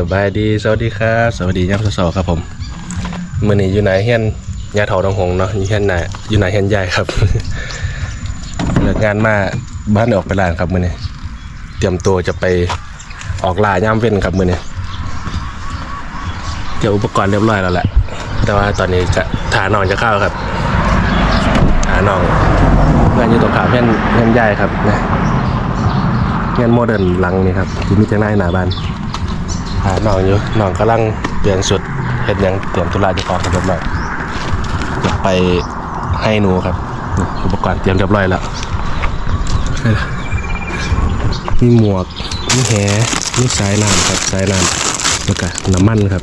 สบายดีสวัสดีครับสวัสดียามเช้าๆครับผมมื่อนี้อยู่ไหนเฮียนยาเถาดองหงเนาะอยู่เฮียนไหนอยู่ไหนเฮียนใหญ่ครับเลิกงานมาบ้านออกไปลานครับมื่อนี้เตรียมตัวจะไปออกลายามเว้นครับมื่อนี้เตรียมอุปกรณ์เรียบร้อยแล้วแหละแต่ว่าตอนนี้จะถาน้องจะเข้าครับถาน้องงานอยู่ตรงขามเฮียนเฮียนใหญ่ครับนะเฮียนโมเดิร์นหลังนี่ครับที่มีจังหน้าหน้าบ้าน หาน้องอยู่น้องกำลังเปลี่ยนชุดเฮ็ดยังเตรียมธุระจะของกันเรียบร้อยจะไปให้หนูครับ อุปกรณ์เตรียมเรียบร้อยแล้วมีหมวกมีแหมีสายน้ำครับสายน้ำแล้วก็น้ำมันครับ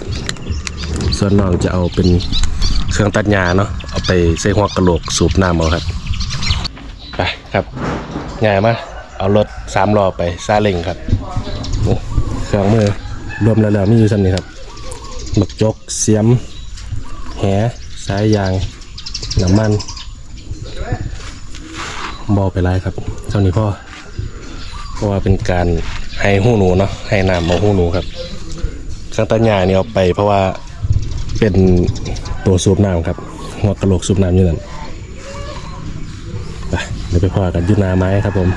ส่วนน้องจะเอาเป็นเครื่องตัดหญ้าเนาะเอาไปใส่หัวกระโหลกสูบน้ำเอาครับไปครับง่ายมาเอารถสามล้อไปซาเล้งครับเครื่องมือ รวมแล้วแล้วมีอยู่สันนี่ครับหมึกจกเสียม แหสายยางน้ำมันบอไปไล่ครับเท่านี้พ่อเพราะว่าเป็นการให้หูหนูเนาะให้น้ำมาหูหนูครับเครื่องตัดหญ้านี่เอาไป เพราะว่าเป็นตัวสูบน้ำครับหัวกระโหลกสูบน้ำอยู่นั่นไปเดี๋ยวไปพ่อกันอยุนาไม้ครับผม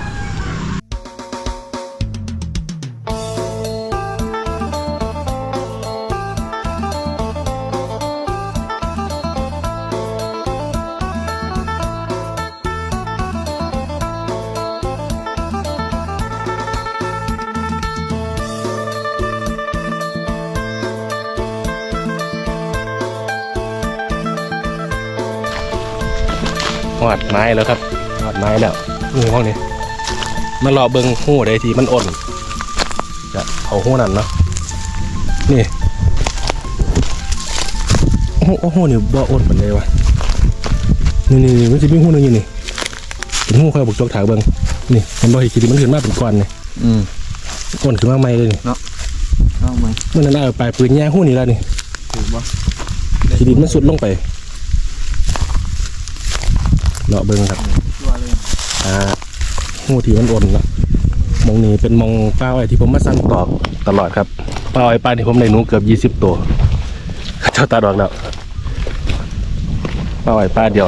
อดไม้แล้วครับหอดไม้แล้วนี่ห้องนี้มารอเบิงหูได้ทีมันอ่อนจะเอาหูนั่นเนาะนี่โอ้โหหูนี่บ่อ่อนปานใดวะนี่นี่นี่มันจะมีหูหนึงอยู่นี่เป็นหูคอยบุกจกถากเบิงนี่มันบ่เห็นขีดมันขึ้นมาเป็นก้อนนี่อืมอ่อนขึ้นมาใหม่เลยนี่เอาไหมเมื่อนั้นเอาไปปืนแย่หูนี่แล้วนี่ถูกปะขีดมันสุดลงไป เลาะเบิงครับตัวเลยอ่าหูที่มันอ่อนเนาะมองนี้เป็นมองปลาอ้อยที่ผมมาสั่นตอกตลอดครับปลาอ้อยปลาที่ผมได้หนูเกือบยี่สิบตัวเจ้าตาดอกแล้วปลาอ้อยปลาเดียว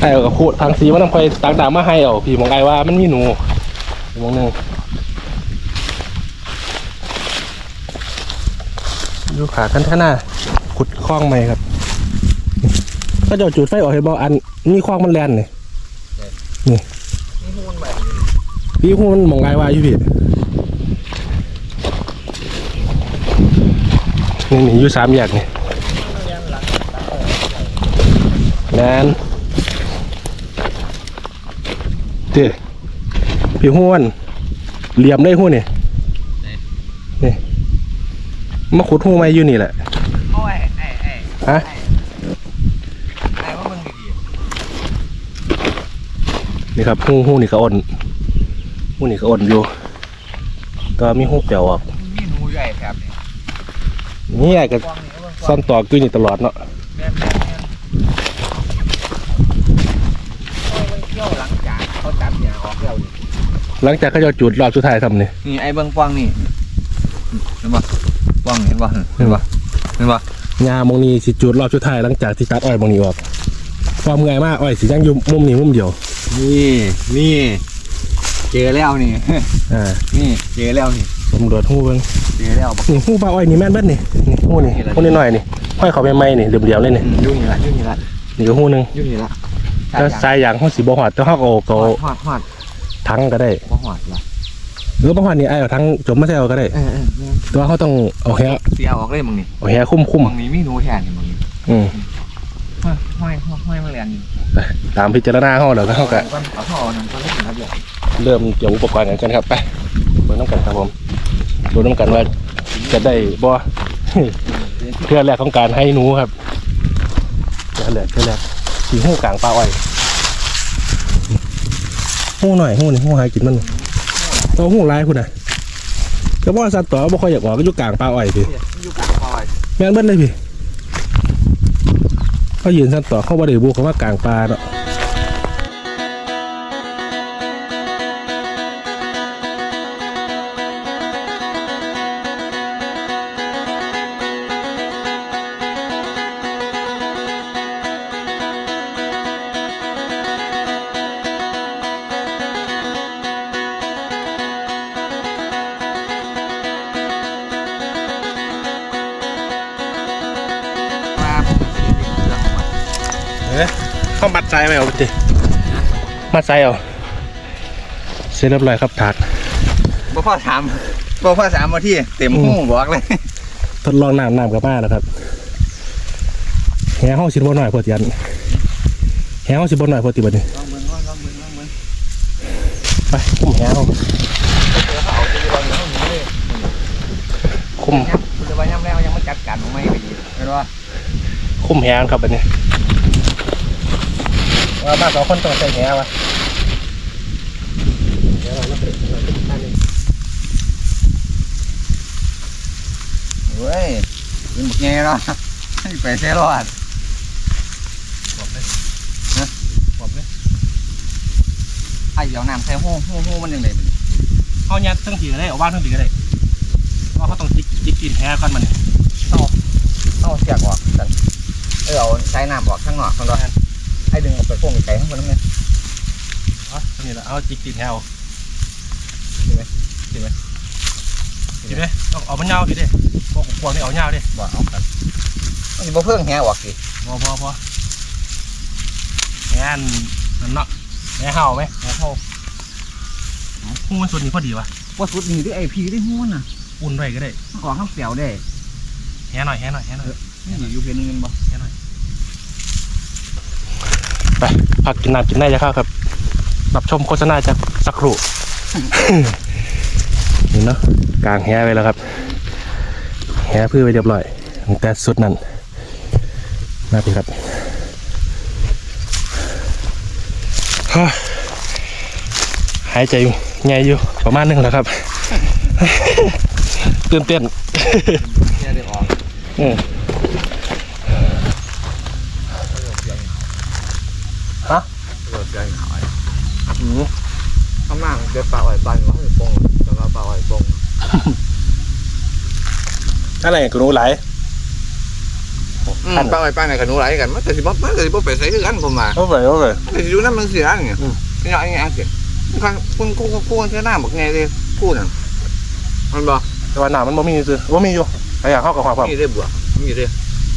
ไอ้เอากับพูดทางสีมันต้องคอยต่างดามาให้เอาพี่มองไอ้ว่ามันมีหนูมองหนึ่งดูขาขั้นข้างหน้าขุดคล้องไหมครับ ก็จะเอาจุดไฟออกให้บออันนี่คล้องมันแลนนี่นี่หูนแบบพี่หูมันมองไงว่าอยู่พี่นี่หนีอยู่สามแยกนี่แนนเจ้พี่หูมันเหลี่ยมได้หูนี่นี่มาขุดหูไม่อยู่นี่แหละโอ้ยไอ้ไอ้ฮะ ไอ้ว่ามึงดี นี่ครับหูหูนี่ก็อ่อนหูนี่ก็อ่อนอยู่ก็มีหูเปรียวออกๆมีหนูใหญ่แถบเนี่ยนี่ไอ้ก็กว้างนี่ว่าซ่อนตอกอยู่นี่ตลอดเนาะแม่นแม่นแม่นโอ้ยมันเที่ยวหลังจากเขาจับเนี่ยออกแล้วนี่หลังจากเขาจะจุดรอบสุดท้ายทำนี่นี่ไอ้เบิ้งกว้างนี่เห็นปะกว้างเห็นปะเห็นปะเห็นปะยามองนี้สิจุดรอบสุดท้ายหลังจากที่ตัดอ้อยมองนี้ออกความเงยมากอ้อยสิยังอยู่มุมนี้มุมเดียว นี่นี่เจอแล้วนี่อ่านี่เจอแล้วนี่ผมโดดหูเบิ่งเจอแล้วบักนี่หูปลาอ้อยนี่แม่นเบิดนี่นี่หูนี่หูนี่หน่อยนี่ห้อยเขาไปไม้นี่เดียวๆเลยนี่อืมยุ่งนี่ละยุ่งนี่ละนี่ก็หูหนึงยุ่งนี่ละถ้าสายยางห้สิบ่หอดแต่เฮาก็เอาหเกาอดหอดหอดทั้งก็ได้บ่หอดละหรือบ่หอดนี่ไอ้เอาทั้งจมมาใส่เอาก็ได้เออเออแม่นแต่ว่าเขาต้องเอาแฮะเสียออกเลยมึงนี่เอาแฮะคุ้มมึงนี่มีหนูแทนนี่มึงนี่ๆอืมห้อยห้อยห้อยมาเรียนนี่ ไปตามพิจารณาเฮาแล้วก็เฮาก็เอาท่อนั่นก็เล่นครับเดี๋ยวเริ่มเตรียมอุปกรณ์กันกันครับไปเบิ่งน้ำกันครับผมดูน้ำกันว่าจะได้บ่เพื่อแรกของการให้หนูครับเพื่อแรกเพื่อแรกสีหูกลางปลาอ้อยหูหน่อยหูนี่หูหายกินมันตัวหูลายคุณน่ะก็บ่สัตว์ต่อบ่ค่อยอยากออกก็อยู่กลางปลาอ้อยพี่อยู่กลางซอยแม่นเบิ้เลยพี่ เขายืนสั้นต่อเขาบริบุกเขาว่ากลางปลาเนาะ เอ๊ะเข้ามัดใจไหมเอาดิมัดใจเอาเสร็จเรียบร้อยครับถาดบ่พ่อถามบ่พ่อถามมาที่เต็มหูบอกเลย ทดลองน้ำน้ำกับมาแล้วครับแห่ห้องสิบหน่อยพอตีอันแห่ห้องสิบหน่อยพอตีบัดนี้ลองเบิ่งลองเบิ่งลองเบิ่งไปคุ้มแห่ห้องเอาไปลองอยู่ห้องนี้เลยคุ้มยับคุณจะว่าย่ำแล้วยังมาจัดการของไม่ไปอีกเห็นว่าคุ้มแห่ครับบัดนี้ ว่ามาสองคนต้องใส่แห่วะเฮ้ยเป็นบุกแง่เนาะให้ไปแซ่รอดบอกเลยฮะบอกเลยไอ้เดี๋ยวน้ำใส่หูหูหูมันยังไงมันเขายัดทั้งทีก็ได้เอาว่านทั้งทีก็ได้เพราะเขาต้องจิกจิกกินแห่ก่อนมันเอาเสียกออกกันเออเอาใช้น้ำออกข้างนอกข้างนอก ให้ดึงออกไปพวกไก่ข้างบนนั่นไงเอาอันนี้ละเอาจิกกินแห่เอาดีไหมดีไหมเอาเอามันยาวพี่เด้บอกกวางนี่เอายาวเด้บ่เอากันมันจะบ่เพิ่งแหออกสิพอพอพอแง่นนั่นเนาะแง่เห่าไหมแหเท่าพุ่งมันส่วนนี้พอดีวะว่าสุดนี่ด้วยไอพีได้หูน่ะ อุ่นไว้ก็ได้ออกข้างเปลียวได้แห่หน่อยแห่หน่อยแห่หน่อยนี่อยู่เพียงนึงบ่แห่หน่อย ไปพักกินน้ำกินได้จะเข้าครับรับชมโฆษณาจากสักครู่นี่เนาะกลางแห่ไว้แล้วครับแห่พื้นไว้เรียบร้อยตั้งแต่สุดนั้นมาพี่ครับหายใจใหญ่อยู่ประมาณหนึงแล้วครับตื่นเต้นเนี่ยได้ออก อืมฮะ เลิกได้หายอืมข้างล่างเดี๋ยวปลาอ่อยปันว่าให้ปงแต่ว่าปลาอ่อยปงอะไรกูรู้หลายปลาอ่อยปันในขนุนไหลกันมันแต่สิบ่มันแต่สิบ่ไปใส่คือกันผมมาโอ้ยโอ้ยแต่สิอยู่นั่นมันเสียนี่อืมนี่เอาอย่างเงี้ยสิครั้งคุณกูกูเชื่อหน้าบอกไงเลยพูดน่ะมันบอกแต่ว่าหนามันบ่มีซื้อบ่มีอยู่ไอ้อย่างเข้ากับความความมีได้บวกมีได้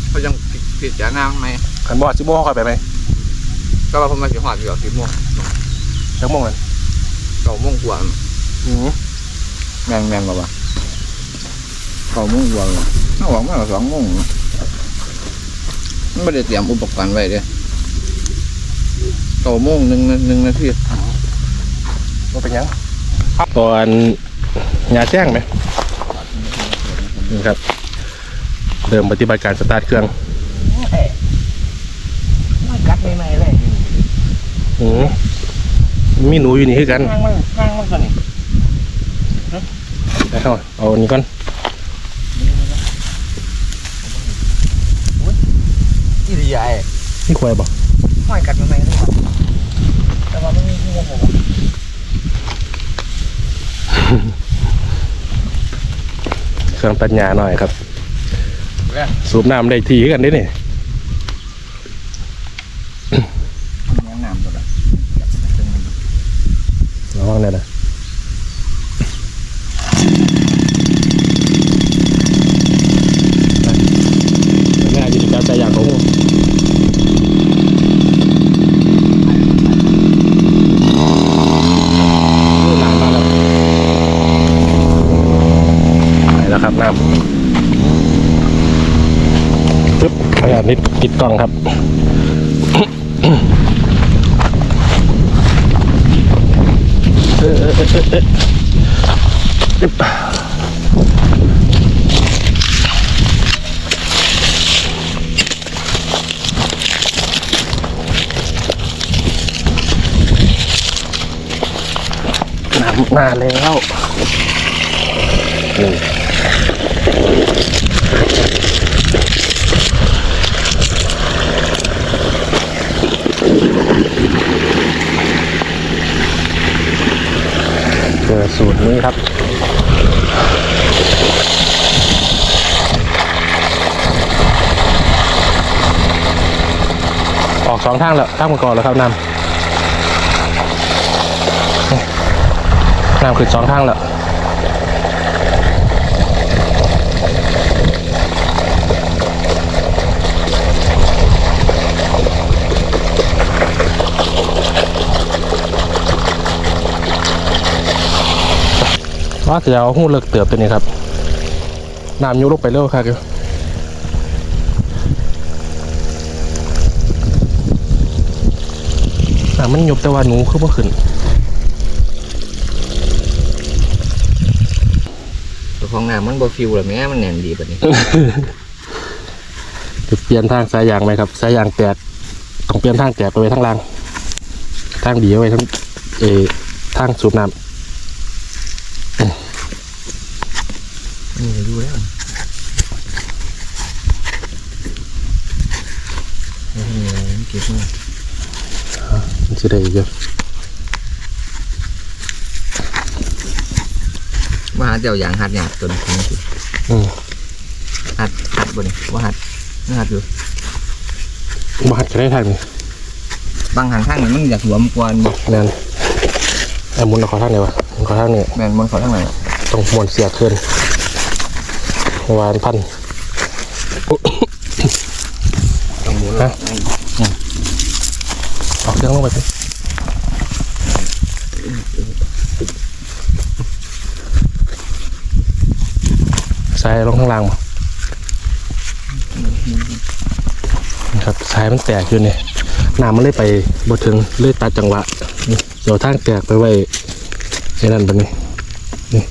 เขายังผิดจาน้ำไหมขันบ่สิบ่เข้าไปไหม ก็ว่าผมมาสิหอดอยู่สิบโมงจังมงกันเก้าโมงกว่าอืมแมงแมงกว่าเก้าโมงกว่าถ้าหวังว่าสองโมงมันไม่ได้เตรียมอุปกรณ์ไว้เด้เก้าโมงหนึ่งหนึ่งนาทีบ่เป็นหยังตอนยาแจ้งไหมนี่ครับ เริ่มปฏิบัติการสตาร์ทเครื่อง มันกัดใหม่ๆเลย อืมมีหนูอยู่นี่คือกันนั่งมันนั่งมันก่อนนี่ไปเข้าเอาอันนี้ก่อนอีดีใหญ่นี่ควายบ่ห้อยกัดใหม่ๆเลยแต่ว่าไม่มีที่ผมเครื่องตัดหญ้าหน่อยครับ สูบน้ำได้ทีคือกันเด้นี่แนะนำตัวละ ระวัง เลยนะง่ายที่จะใจอยางของน้ำมาแล้วไปแล้วครับน้ำปึ๊บขยับนิดปิดกล่องครับ เออเออเออเออเอออึ๊บน้ำ มาแล้วนี่เจอสูตรนี้ครับออกสองทางแล้วทางมังกรแล้วครับน้ำ น้ำขึ้นสองข้างแล้วว่าจะเอาหูเลิกเติบตัวนี้ครับน้ำยุลงไปเร็วครับน้ำมันยุบแต่ว่าหนูขึ้นมาขึ้น ของน้ำมันบ่ฟิวหรอแม่มันแน่นดีแบบนี้ จะเปลี่ยนทางสายยางไหมครับ สายยางแตกต้องเปลี่ยนทางแตกไปไว้ทางล่าง ทางดีเอาไว้ทางเออทางสูบน้นี่ดูแล้วนี่เก็บมาำมันจะได้อีกเยอะ ว่าหัดเจ้าอย่างหัดหยาบตัวนี้นี่สิอืมหัดหัดบ่นี่ว่าหัดน่าหัดอยู่มาหัดกันได้ทางนี้บางหันข้างนี่มันอยากหลวมกวนบ่นั่นไอ้หมุนเอาขอทางไหนวะหมุนขอทางนี้แม่นมันเขาทั้งไหนต้องหมุนเสียขึ้นวานพันต้องหมุนฮะเอาเครื่องลงไปสิ สายลงข้างล่างครับสายมันแตกอยู่เนี่ยน้ำมันเลยไปบดถึงเลยตัดจังหวะเดี๋ยวทางแตกไปไว้ไอ้นั่นปนี่นี่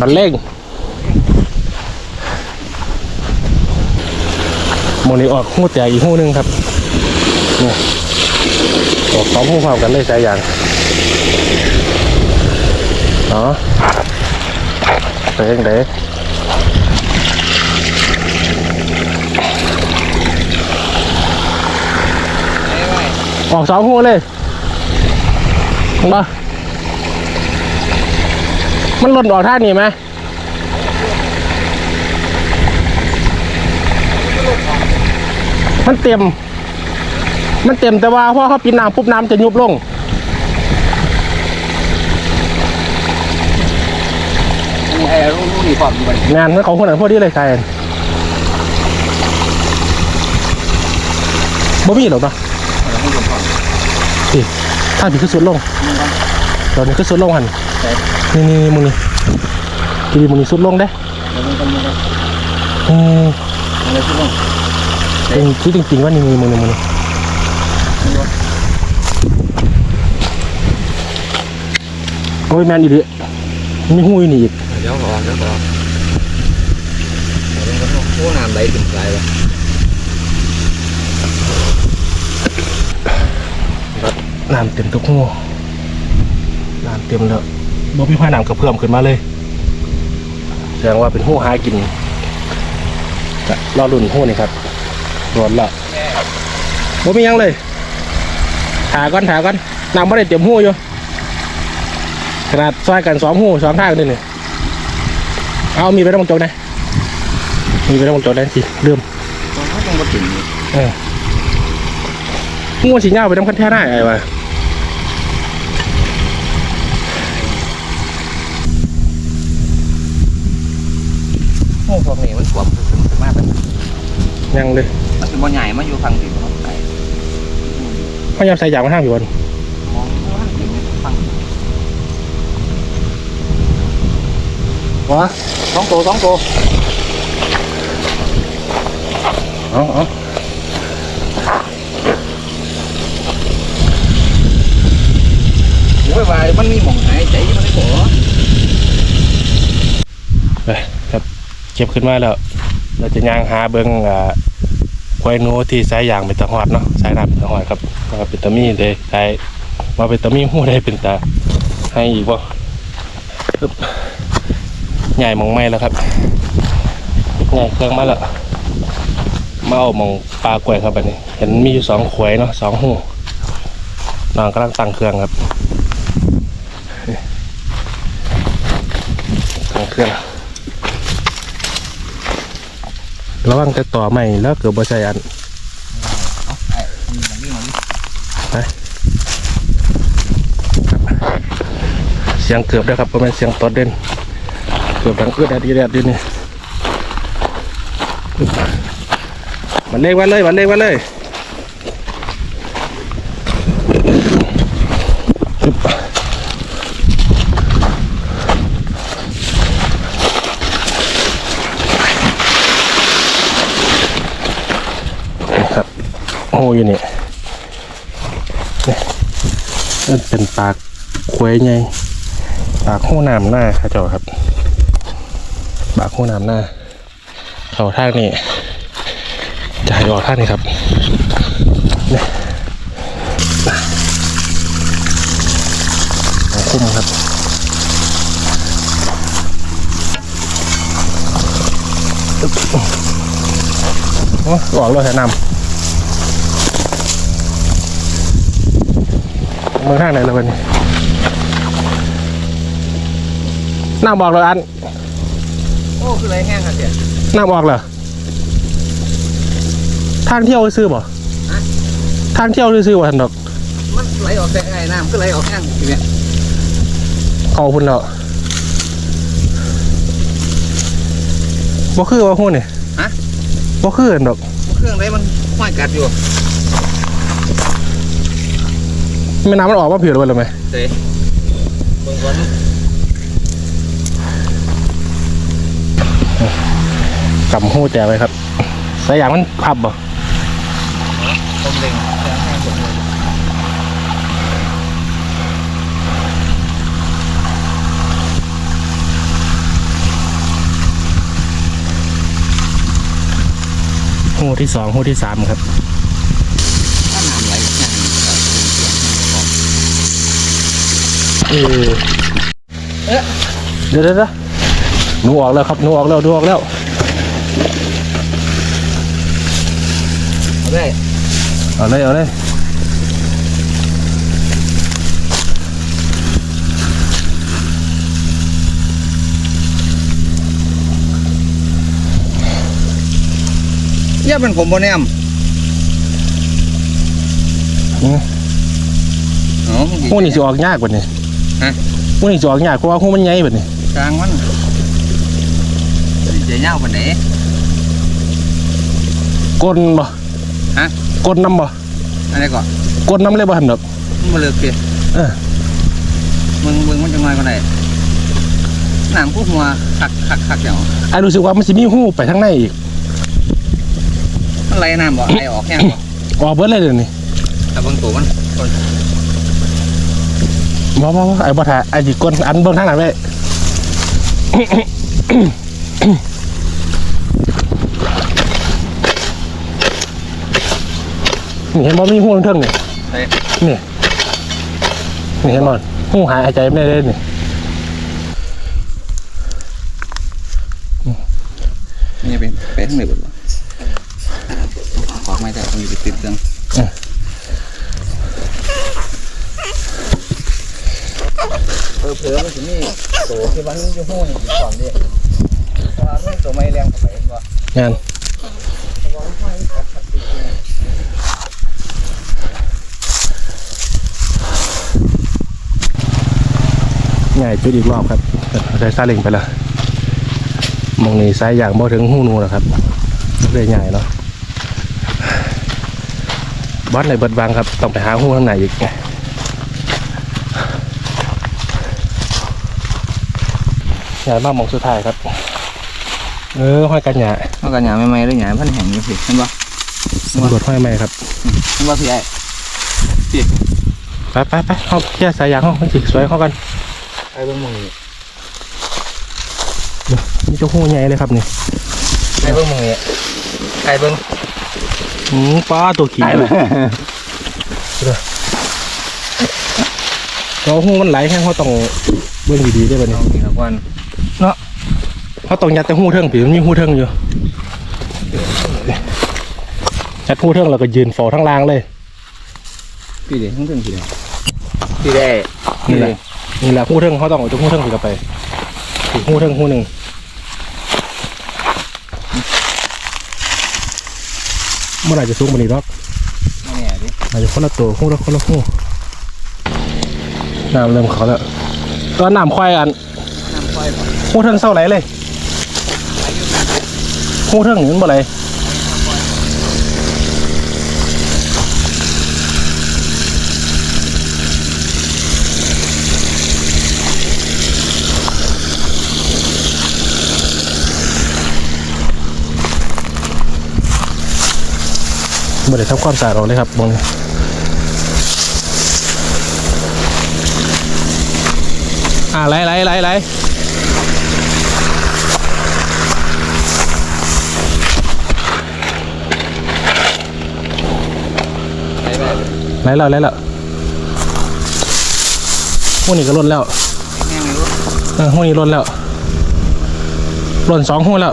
บันเล่งโมนี่ออกหูแตกอีกหูหนึงครับนี่ออกสองหูพร้อมกันเลยสายยางเนาะไปยังไงไม่ไม่ออกสองหูเลยเห็นปะ มันหล่นออกท่านี่ไหมมันเต็ม มันเต็มแต่ว่าพอเขาปิดน้ำปุ๊บน้ำจะยุบลงไอ้รู้รู้นี่ความอยู่บ่นี่งานมันของคนไหนพวกนี้เลยใครบ่มีหรอกเนาะเราให้ดูความสิถ้าผีขึ้นสุดลงตอนนี้ขึ้นสุดลงหัน นี่นี่นี่มึงนี่ทีนี้มึงนี่สุดลงเด้เราต้องกันยังไงอืมอะไรที่ลงเป็นคิดจริงๆว่านี่นี่มึงนี่มึงนี่โอ้ยแมนอีดิมีหูอยู่นี่อีกเดี๋ยวก่อนเดี๋ยวก่อนเดี๋ยวก่อนโอ้น้ำไหลถึงไกลแล้วน้ำเต็มทุกหูน้ำเต็มแล้ว บ่มีผ้าน้ำกระเพื่อมขึ้นมาเลยแสดงว่าเป็นหูหากินก็รอรุ่นหูนี่ครับรอนละบ่มีหยังเลยถาก่อนถาก่อนน้ำไม่ได้เต็มหูอยู่ขนาดซอยกันสองหูสองทางนี่นี่เอามีไปต้องจกนะมีไปต้องจกได้สิเริ่มตอนเขาต้องมาถึงนี่เอองูสีเงาไปน้ำคันแท้ได้ไอ้วะ โอ้พวกนี้มันสวมขึ้นขึ้นมากเลย ยังเลยมันคือบ่ใหญ่มาอยู่ฝั่งที่มันไกลพยายามใส่ยางมาห้างอยู่บนมองว่าถึงฝั่งวะสองตัวสองตัวเอาเอาโอ้ยว่ามันมีหม่องหายใจมันได้บ่ไปครับเก็บขึ้นมาแล้ว เราจะย่างหาเบิ้งอ่าควายนูที่สายยางเป็นตะหอดเนาะสายน้ำเป็นตะหอดครับมาเป็นตะมีเลยสายมาเป็นตะมีหูได้เป็นตาให้อีกบ่ปึ๊บใหญ่มองไม่แล้วครับใหญ่เครื่องมาแล้วมาเอามองปลากล้วยครับอันนี้ เห็นมีอยู่สองขวยเนาะสองหูน้องกำลังตั้งเครื่องครับตั้งเครื่อง ระวังจะต่อใหม่แล้วเกือบบ่ใช่อันไปเสียงเกือบด้วครับประมาณเสียงตอดเด่นเกือบดังเอื้อดดีแดดดีนี่มันเล็กวันเลยมันเล็กวันเลย อ้ยนี่นี่มันเป็นปากควยไงปากหู้น้ำหน้าค่ะเจ้าครับ ปากหู้น้ำหน้าเขาทางนี้จะให้ออกทางนี้ครับนี่เอาคุ้มครับอึ๊บโอ้ออกแล้วแถวนำ เมืองทางไหนแล้ววันนี้น้ำบอกเลยอัน โอ้คือไรแห้งครับเดี๋ยวน้ำออกเหรอทางเที่ยวซื้อบ่ทางเที่ยวซื้อบ่ทันดอก มันไหลออกแต่ไอ้น้ำคือไหลออกแห้งทีเนี้ยขอบคุณแล้วบ่คือว่าหู้นี่ฮะบ่คือกันดอกเครื่องไรมันห้อยกัดอยู่ แม่น้ำมันออกมาผิวเลยหรือไหมเตะเบิ่งก่อนกำหู้แจไว้ครับสายยางมันพับบ่ต้มเล็งเครื่องแห้งหมดเลยหู้ที่สองหู้ที่สามครับ ถ้าน้ำไหลออกแห้งมันก็ เป็นเครื่องแห้งออกเออเอ๊ะเดี๋ยวเดี๋ยวเดี๋ยวหนูออกแล้วครับหนูออกแล้วหนูออกแล้วเอาได้เอาเลยเอาเลยเยี่ยเป็นผมบนแนมอืมอ๋อหู้นี่สิออกยากกว่านี้ ฮะหู้นี่สิออกยากเพราะว่าหู้มันใหญ่แบบนี้ กลางมันจะเงาปานไหนกลนบ่ฮะกลนน้ำบ่อะไรก่อนกลนน้ำเลยบ่ทันดอก มันมาเลือกเพียเออ มึงมึงมันจะน้อยกว่าไหนหนังพวกหัวคักคักคักอย่างไอ้รู้สึกว่ามันสิมีหู้ไปทางในอีก มันไหลน้ำบ่ไหลออกแห้งบ่ออกเบิดเลยเดี๋ยวนี้แต่เบางตัวมันก็ บ่บ่บ่ไอ้บ่ถ่ายไอ้สิกลอันเบิ่งทางหลังไว้นี่เห็นบ่มีหู้เทิงนี่เฮ้ยนี่นี่เห็นบ่หู้หายใจไม่ได้เลยนี่นี่เป็นไปทางไหนบ่ล่ะขอไม่ได้ต้องอยู่ไปติดเครื่อง สือมันจะมีตัวที่มันอยู่หู้นี่อยู่ก่อนดิว่ามันตัวไม่แรงเข้าไปเห็นบ่งานง่ายจุดอีกรอบครับใส่ซาเล็งไปละมองนี่สายอย่างบ่ถึงหูนูแล้วครับเลยง่ายเนาะบอสในเบิดบางครับ ต้องไปหาหูข้างในอีกไง หยายมากมองสุดท้ายครับ เออห้อยกันหยามันก็หยาใหม่ๆเลยหยาพันแห้งอยู่สิเห็นบ่สำรวจห้อยไหมครับเห็นบ่พี่ไอ้ไปไปไปเข้าแค่สายยางห้องมันสิสวยเข้ากันไอ้เบิ่งหมึงนี่นี่เจ้าหูใหญ่เลยครับนี่ไอ้เบิ่งหมึงนี่ไอ้เบิ่งอืมป้าตัวขี่เลย เจ้าหูมันไหลแห้งเขาต้องเบิ่งดีๆได้ป่ะน้นี่องนี่ครับวันเขาต้องยัดแต่หูเทิงผีมันมีหูเทิงอยู่ยัดหูเทิงแล้วก็ยืนฟอทั้งล่างเลยพี่เด็กทั้งถึงพี่เด็กพี่เด็กนี่แหละนี่แหละหูเทิงเขาต้องเอาตัวหูเทิงผีกลับไปถือหูเทิงหูหนึ่งเมื่อไหร่จะสูงกว่านี้หรอกเนี่ยดิอาจจะคนละตัวหูละคนละหู น้ำเริ่มเขาแล้วตอนน้ำควายอันน้ำค่อยบ่หูเทิงเศร้าไหลเลยหูเทิงนี่มันบ่ไหลบ่ได้ทำความสะอาดออกเลยครับบง อ่าไหลไหลไหลไหลไปไปไหลแล้วไหลแล้วหูนี่ก็ล้นแล้วแห้งรู้เออหูนี่ล้นแล้วล้นสองหูแล้ว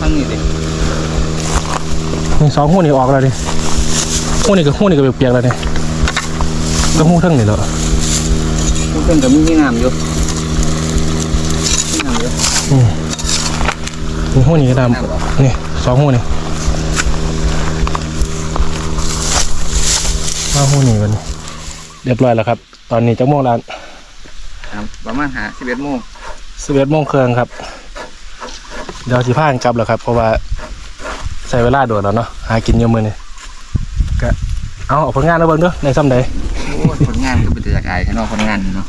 ทั้งนี้ดินี่สองหูนี่ออกแล้วดิหูนี่ก็หูนี่ก็เปียกๆแล้วนี่ก็หูเทั้งนี่แล้ว พูดถึงกับมีที่น้ำอยู่ที่น้ำอยู่นี่หูนี่ก็ดำนี่สองหูนี่มาหูนี่กันเรียบร้อยแล้วครับ ตอนนี้จักโมงแล้วครับประมาณหาสิบเอ็ดโมงสิบเอ็ดโมงครึ่งครับ เดี๋ยวสิพากันกลับแล้วครับ เพราะว่าใช้เวลาโดดแล้วเนาะหากินเยอะมือนี่ก็เอาเอาผลงานแล้วเบิ่งเด้อในซ้ำใดโอ้ยผลงานก็เป็นแต่อยากอายข้างนอกผลงานเนาะ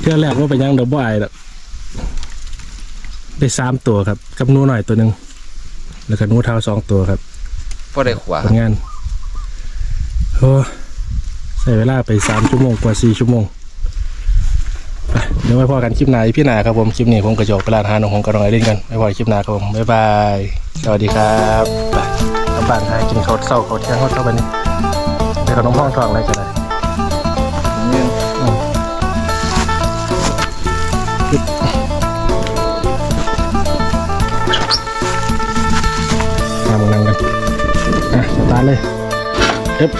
เทื่อแรกว่าไปยังเดบบ่อายดอกได้สามตัวครับ กับหนูหน่อยตัวหนึ่งแล้วก็หนูเท้าสองตัวครับพอได้ขวาผลงานโอ้ใช้เวลาไปสามชั่วโมงกว่าสี่ชั่วโมงไปเดี๋ยวไว้พอกันคลิปหน้าพี่หนาครับผมคลิปนี้ผมกระจอกไปร้านอาหารของกระรองไอเล่นกันไว้พอกันคลิปหน้าครับผมบ๊ายบายสวัสดีครับไปกลับบ้านหากินข้าวเศร้าข้าวเที่ยงข้าวเช้าบันนี้เดี๋ยวขนมห้องทองอะไรกัน มามึงนั่งกัน อะสตาร์ทเลยเอ๊บ